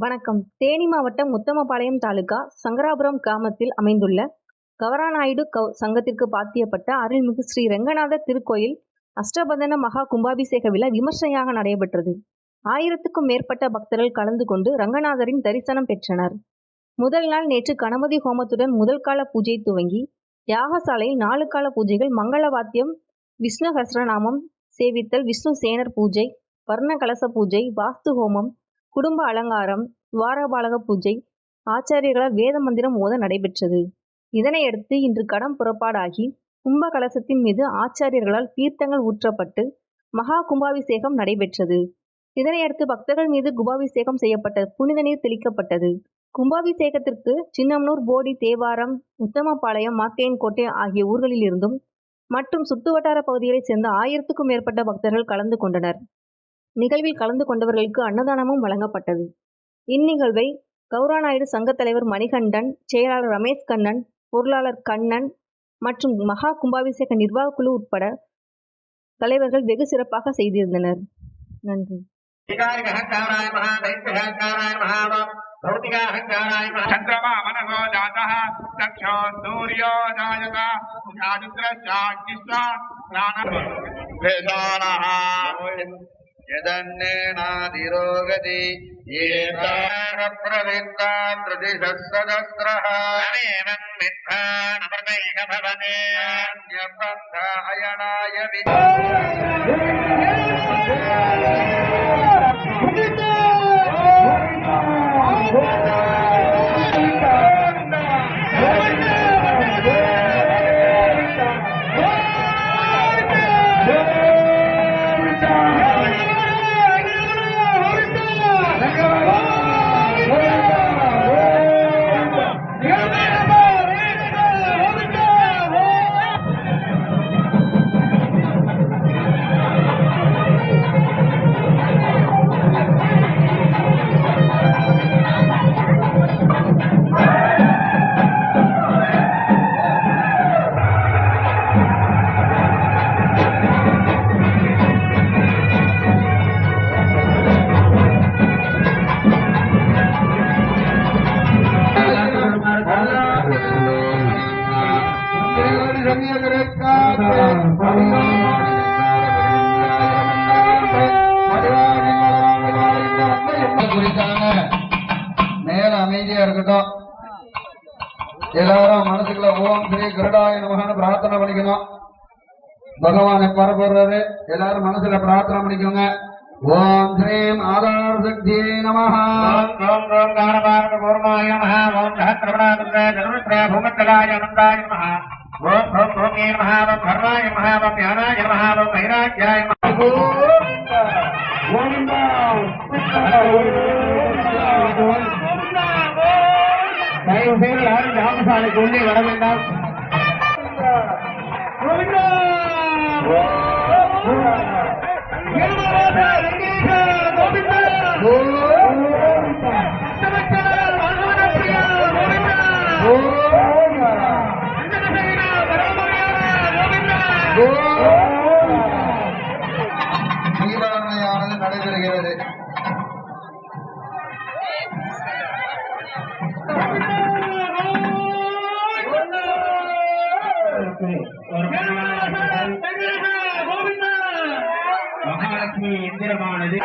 வணக்கம். தேனி மாவட்டம் உத்தமபாளையம் தாலுகா சங்கராபுரம் கிராமத்தில் அமைந்துள்ள கவராநாயுடு கௌ சங்கத்திற்கு பாத்தியப்பட்ட அருள்மிகு ஸ்ரீ ரங்கநாத திருக்கோயில் அஷ்டபந்தன மகா கும்பாபிஷேக விழா விமர்சையாக நடைபெற்றது. ஆயிரத்துக்கும் மேற்பட்ட பக்தர்கள் கலந்து கொண்டு ரங்கநாதரின் தரிசனம் பெற்றனர். முதல் நாள் நேற்று கணபதி ஹோமத்துடன் முதல் கால பூஜை துவங்கி யாகசாலையில் நாலு கால பூஜைகள் மங்கள வாத்தியம் விஷ்ணு ஹஸ்ரநாமம் சேவித்தல் விஷ்ணு சேனர் பூஜை வர்ண கலச பூஜை வாஸ்து ஹோமம் குடும்ப அலங்காரம் துவாரபாலக பூஜை ஆச்சாரியர்களால் வேத மந்திரம் ஓத நடைபெற்றது. இதனையடுத்து இன்று கடம் புறப்பாடாகி கும்ப கலசத்தின் மீது ஆச்சாரியர்களால் தீர்த்தங்கள் ஊற்றப்பட்டு மகா கும்பாபிஷேகம் நடைபெற்றது. இதனையடுத்து பக்தர்கள் மீது கும்பாபிஷேகம் செய்யப்பட்ட புனித நீர் தெளிக்கப்பட்டது. கும்பாபிஷேகத்திற்கு சின்னமனூர் போடி தேவாரம் உத்தமபாளையம் மாக்கையன்கோட்டை ஆகிய ஊர்களிலிருந்தும் மற்றும் சுற்றுவட்டார பகுதிகளைச் சேர்ந்த ஆயிரத்துக்கும் மேற்பட்ட பக்தர்கள் கலந்து கொண்டனர். நிகழ்வில் கலந்து கொண்டவர்களுக்கு அன்னதானமும் வழங்கப்பட்டது இந்நிகழ்வை கௌராநாயுடு சங்கத் தலைவர் மணிகண்டன் செயலாளர் ரமேஷ் கண்ணன் பொருளாளர் கண்ணன் மற்றும் மகா கும்பாபிஷேக நிர்வாக குழு உட்பட தலைவர்கள் வெகு சிறப்பாக செய்திருந்தனர் நன்றி विकारिकहङ्काराय महा दैत्यहङ्काराय महा भौतिकाहङ्काराय महा चन्द्रमा मनसो जातः चक्षो सूर्यो जायत आदित्रश्चाग्निश्च प्राणः यदन्नेनाधिरोगति येतानप्रविन्दा प्रतिशस्सदस्रः अनेनं मिथ्यानमृतैक भवने अन्यबन्धायणाय கண்ணியதற்காக குறித்தாங்க நேர அமைதியா இருக்கட்டும். எல்லாரும் மனசுக்குள்ள ஓம் ஸ்ரீ கருடாய பிரார்த்தனை பண்ணிக்கணும். பகவான் எப்பற போடுறாரு எல்லாரும் மனசுல பிரார்த்தனை பண்ணிக்கோங்க. ஓம் ஸ்ரீம் ஆதார சக்தியை நமஹா. ஓம் ஓம் காரணமான பூர்மாய நமஹா ஓம் சஹஸ்ரபணாய பூமத்தலாய அனந்தாய நமஹா. ஓம் ஓம் ஓம் ஏ கர்மாய நமः ஓம் ஞானாய ஓம் வைராக்கியாய தயவு செய்து யாரும் யாகசாலைக்கு உள்ளே வர வேண்டாம் தீபாவளியானது நடைபெறுகிறது. மகாலட்சுமி எந்திரமானது.